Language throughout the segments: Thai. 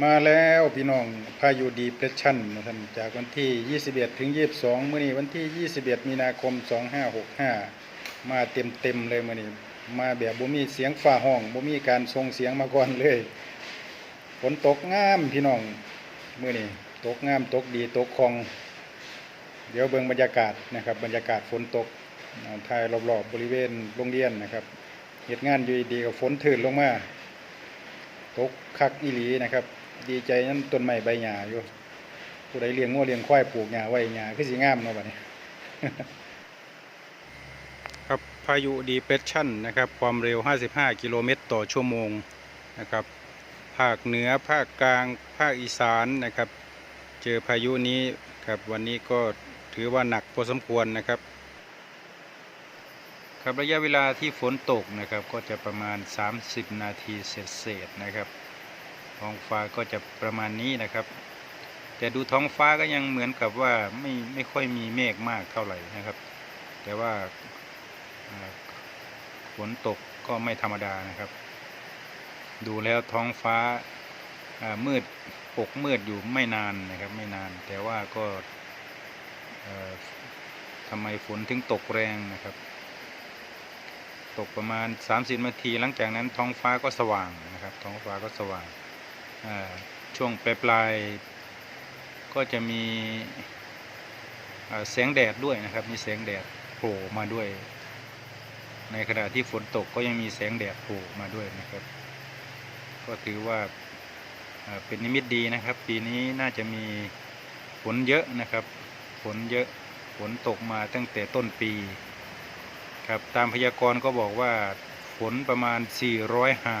มาแล้วพี่น้องพายุดีเพรสชั่นนะท่านจากวันที่ 21 ถึง 22 มื้อนี้วันที่ 21 มีนาคม 2565 มาเต็มเต็มๆเลยมื้อนี้มาแบบบ่มีเสียงฟ้าห้องบ่มีการส่งเสียงมาก่อนเลยฝนตกงามพี่น้องมื้อนี้ตกงามตกดีตกคลอง เดี๋ยวเบิ่งบรรยากาศนะครับ บรรยากาศฝนตกอ่าถ่ายรอบๆบบริเวณโรงเรียนนะครับเหตุงานอยู่ดีๆก็ฝนถืนลงมาตกคักอีหลีนะครับ ดีใจนั้นต้นไม้ใบหญ้าอยู่ผู้ใดเลี้ยงงัวเลี้ยงควายปลูกหญ้าไว้หญ้าคือสิงามเนาะบัดนี้ ครับพายุดีเพรสชั่นนะครับ ความเร็ว 55 กิโลเมตรต่อชั่วโมงนะครับ ภาคเหนือภาคกลาง ภาคอีสานนะครับ เจอพายุนี้ครับวันนี้ก็ถือว่าหนักพอสมควรนะครับ ครับระยะเวลาที่ฝนตกนะครับ ก็จะประมาณ 30 นาทีเศษๆนะครับ ท้องฟ้าก็จะประมาณนี้นะครับ แต่ดูท้องฟ้าก็ยังเหมือนกับว่าไม่ไม่ค่อยมีเมฆมากเท่าไหร่นะครับ แต่ว่าฝนตกก็ไม่ธรรมดานะครับ ดูแล้วท้องฟ้าามืดปกมืดอยู่ไม่นานนะครับ ไม่นาน แต่ว่าก็ทำไมฝนถึงตกแรงนะครับ ตกประมาณ 30นาทีหลังจากนั้นท้องฟ้าก็สว่างนะครับ ท้องฟ้าก็สว่าง ช่วงปลายปลายๆก็จะมีแสงแดดด้วยนะครับ มีแสงแดดโผล่มาด้วย ในขณะที่ฝนตกก็ยังมีแสงแดดโผล่มาด้วยนะครับ ก็ถือว่าอ่าเป็นนิมิตดีนะครับ ปีนี้น่าจะมีฝนเยอะนะครับฝนเยอะฝนตกมาตั้งแต่ต้นปีครับตามพยากรณ์ก็บอกว่าฝนประมาณ400หา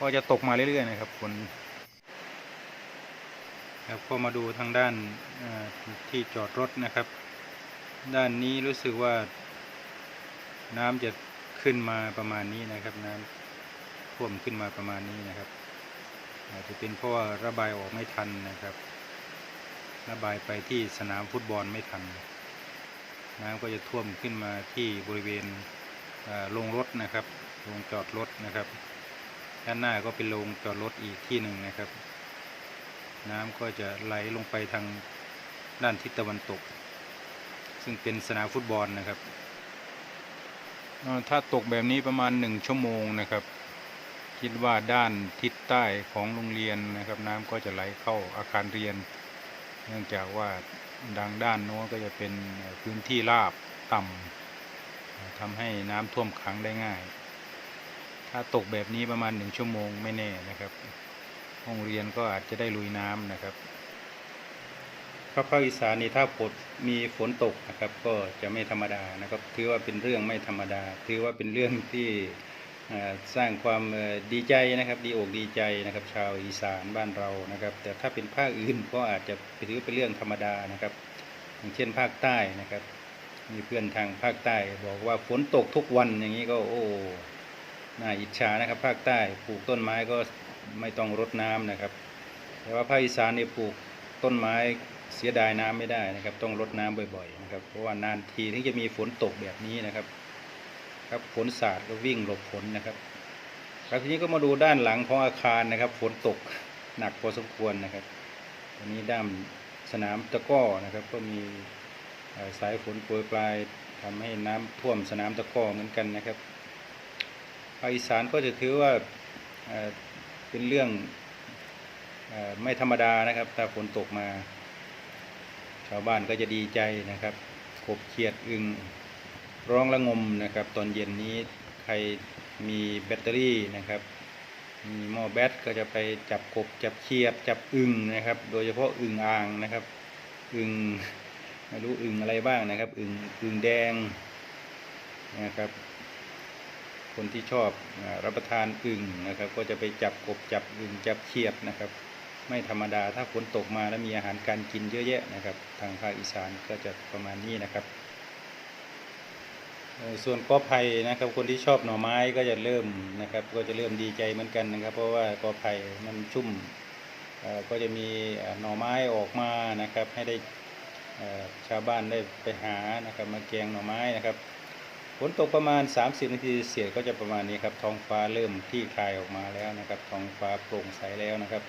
ก็จะตกมาเรื่อยๆนะครับฝนครับก็มาดูทางด้านที่จอดรถนะครับ ด้านนี้รู้สึกว่า น้ำจะขึ้นมาประมาณนี้นะครับ น้ำท่วมขึ้นมาประมาณนี้นะครับอาจจะเป็นเพราะว่าระบายออกไม่ทันนะครับ ระบายไปที่สนามฟุตบอลไม่ทัน น้ำก็จะท่วมขึ้นมาที่บริเวณโรงรถนะครับโรงจอดรถนะครับ ด้านหน้าก็เป็นโรงจอดรถอีกที่หนึ่งนะครับ น้ำก็จะไหลลงไปทางด้านทิศตะวันตก ซึ่งเป็นสนามฟุตบอลนะครับถ้าตกแบบนี้ประมาณหนึ่งชั่วโมงนะครับ คิดว่าด้านทิศใต้ของโรงเรียนนะครับ น้ำก็จะไหลเข้าอาคารเรียน เนื่องจากว่าดังด้านโน้นก็จะเป็นพื้นที่ราบต่ำทำให้น้ำท่วมขังได้ง่าย ถ้าตกแบบนี้ประมาณหนึ่งชั่วโมงไม่แน่นะครับโรงเรียนก็อาจจะได้ลุยน้ำนะครับครับภาคอีสานนี่ถ้าฝนมีฝนตกนะครับ ก็จะไม่ธรรมดานะครับ ถือว่าเป็นเรื่องไม่ธรรมดา ถือว่าเป็นเรื่องที่สร้างความดีใจนะครับดีอกดีใจนะครับ ชาวอีสานบ้านเรานะครับ แต่ถ้าเป็นภาคอื่นก็อาจจะถือเป็นเรื่องธรรมดานะครับ อย่างเช่นภาคใต้นะครับ มีเพื่อนทางภาคใต้ บอกว่าฝนตกทุกวันอย่างนี้ก็โอ้ น่าอิจฉานะครับภาคใต้ปลูกต้นไม้ก็ไม่ต้องรดน้ำนะครับ แต่ว่าภาคอีสานเนี่ยปลูกต้นไม้เสียดายน้ำไม่ได้นะครับ ต้องรดน้ำบ่อยๆนะครับ เพราะว่านานทีถึงจะมีฝนตกแบบนี้นะครับ ครับฝนสาดก็วิ่งหลบฝนนะครับ ครับทีนี้ก็มาดูด้านหลังของอาคารนะครับ ฝนตกหนักพอสมควรนะครับอันนี้ด้านสนามตะก้อนะครับ ก็มีสายฝนโปรยปลายทำให้น้ำท่วมสนามตะก้อเหมือนกันนะครับ ภาคอีสานก็จะถือว่าเป็นเรื่องไม่ธรรมดานะครับ ถ้าฝนตกมา ชาวบ้านก็จะดีใจนะครับกบเขียดอึงร้องละงมนะครับ ตอนเย็นนี้ใครมีแบตเตอรี่นะครับมีหม้อแบตก็จะไปจับกบจับเขียดจับอึงนะครับ โดยเฉพาะอึงอ่างนะครับ อึงไม่รู้อึงอะไรบ้างนะครับ อึงอึงแดงนะครับ คนที่ชอบรับประทานอึ่งนะครับ ก็จะไปจับกบจับอึ่งจับเขียดนะครับ ไม่ธรรมดาถ้าฝนตกมาแล้วมีอาหารการกินเยอะแยะนะครับ ทางภาคอีสานก็จะประมาณนี้นะครับ ส่วนกอไผ่นะครับ คนที่ชอบหน่อไม้ก็จะเริ่มนะครับ ก็จะเริ่มดีใจเหมือนกันนะครับ เพราะว่ากอไผ่มันชุ่มก็จะมีหน่อไม้ออกมานะครับ ให้ได้ชาวบ้านได้ไปหานะครับ มาแกงหน่อไม้นะครับ ฝนตกประมาณ 30 นาทีเสียก็จะประมาณนี้ครับท้องฟ้าเริ่มที่คลายออกมาแล้วนะครับท้องฟ้าโปร่งใสแล้วนะครับ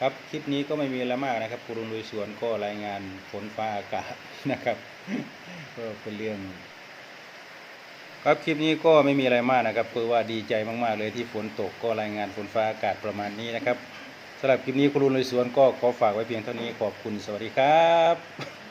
ครับคลิปนี้ก็ไม่มีอะไรมากนะครับครูลุยสวนก็รายงานฝนฟ้าอากาศนะครับก็เป็นเรื่องครับคลิปนี้ก็ไม่มีอะไรมากนะครับคือว่าดีใจมากๆเลยที่ฝนตกก็รายงานฝนฟ้าอากาศประมาณนี้นะครับสำหรับคลิปนี้ครูลุยสวนก็ขอฝากไว้เพียงเท่านี้ขอบคุณสวัสดีครับ